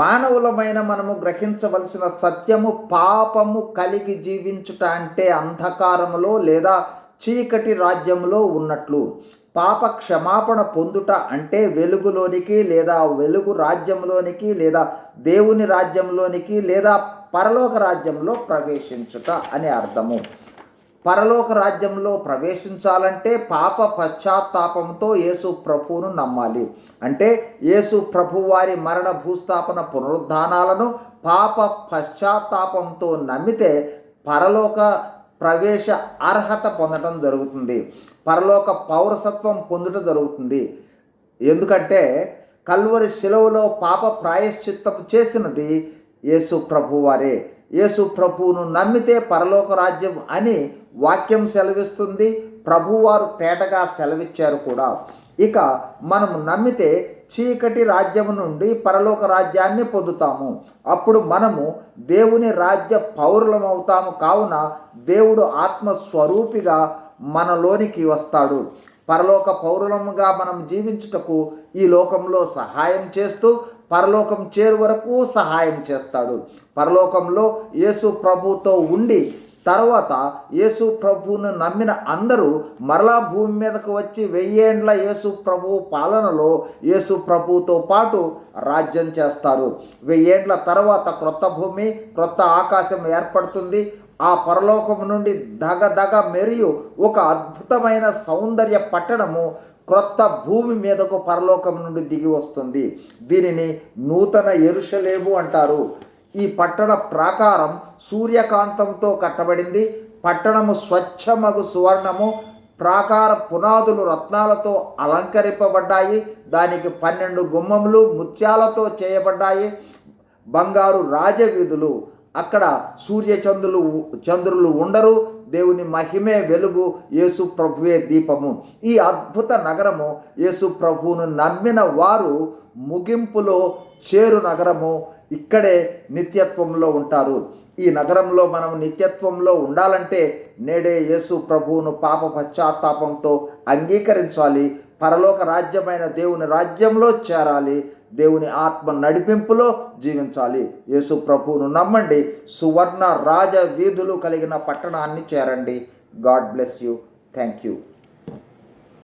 మానవులమైన మనము గ్రహించవలసిన సత్యము పాపము కలిగి జీవించుట అంటే అంధకారములో లేదా చీకటి రాజ్యంలో ఉన్నట్లు. పాప క్షమాపణ పొందుట అంటే వెలుగులోనికి లేదా వెలుగు రాజ్యంలోనికి లేదా దేవుని రాజ్యంలోనికి లేదా పరలోక రాజ్యంలో ప్రవేశించుట అని అర్థము. పరలోక రాజ్యంలో ప్రవేశించాలంటే పాప పశ్చాత్తాపంతో యేసు ప్రభువును నమ్మాలి. అంటే యేసు ప్రభు వారి మరణ భూస్థాపన పునరుద్ధానాలను పాప పశ్చాత్తాపంతో నమ్మితే పరలోక ప్రవేశ అర్హత పొందడం జరుగుతుంది. పరలోక పౌరసత్వం పొందడం జరుగుతుంది. ఎందుకంటే కల్వరి శిలవులో పాప ప్రాయశ్చిత్తం చేసినది యేసు ప్రభువారే యేసు ప్రభువును నమ్మితే పరలోక రాజ్యం అని వాక్యం సెలవిస్తుంది. ప్రభువారు తేటగా సెలవిచ్చారు కూడా. ఇక మనము నమ్మితే చీకటి రాజ్యము నుండి పరలోక రాజ్యాన్ని పొందుతాము. అప్పుడు మనము దేవుని రాజ్య పౌరులమవుతాము. కావున దేవుడు ఆత్మస్వరూపిగా మనలోనికి వస్తాడు. పరలోక పౌరులముగా మనం జీవించుటకు ఈ లోకంలో సహాయం చేస్తూ పరలోకం చేరు వరకు సహాయం చేస్తాడు. పరలోకంలో యేసు ప్రభుతో ఉండి తర్వాత యేసు ప్రభువును నమ్మిన అందరూ మరలా భూమి మీదకు వచ్చి వెయ్యేండ్ల యేసు ప్రభు పాలనలో యేసు ప్రభుతో పాటు రాజ్యం చేస్తారు. వెయ్యేండ్ల తర్వాత క్రొత్త భూమి క్రొత్త ఆకాశం ఏర్పడుతుంది. ఆ పరలోకం నుండి దగ దగ మెరియు ఒక అద్భుతమైన సౌందర్య పట్టణము క్రొత్త భూమి మీదకు పరలోకం నుండి దిగి వస్తుంది. దీనిని నూతన ఎరుషలేము అంటారు. ఈ పట్టణ ప్రాకారం సూర్యకాంతంతో కట్టబడింది. పట్టణము స్వచ్ఛమగు సువర్ణము. ప్రాకార పునాదులు రత్నాలతో అలంకరింపబడ్డాయి. దానికి పన్నెండు గుమ్మములు ముత్యాలతో చేయబడ్డాయి. బంగారు రాజవీధులు. అక్కడ సూర్య చంద్రులు చంద్రులు ఉండరు. దేవుని మహిమే వెలుగు యేసు ప్రభువే దీపము. ఈ అద్భుత నగరము యేసు ప్రభువును నమ్మిన వారు ముగింపులో చేరు నగరము ఇక్కడే నిత్యత్వంలో ఉంటారు. ఈ నగరంలో మనం నిత్యత్వంలో ఉండాలంటే నేడే యేసు ప్రభువును పాప పశ్చాత్తాపంతో అంగీకరించాలి. పరలోక రాజ్యమైన దేవుని రాజ్యంలో చేరాలి. దేవుని ఆత్మ నడిపింపులో జీవించాలి. యేసు ప్రభువును నమ్మండి. సువర్ణ రాజ వీధులు కలిగిన పట్టణాన్ని చేరండి. God bless you. Thank you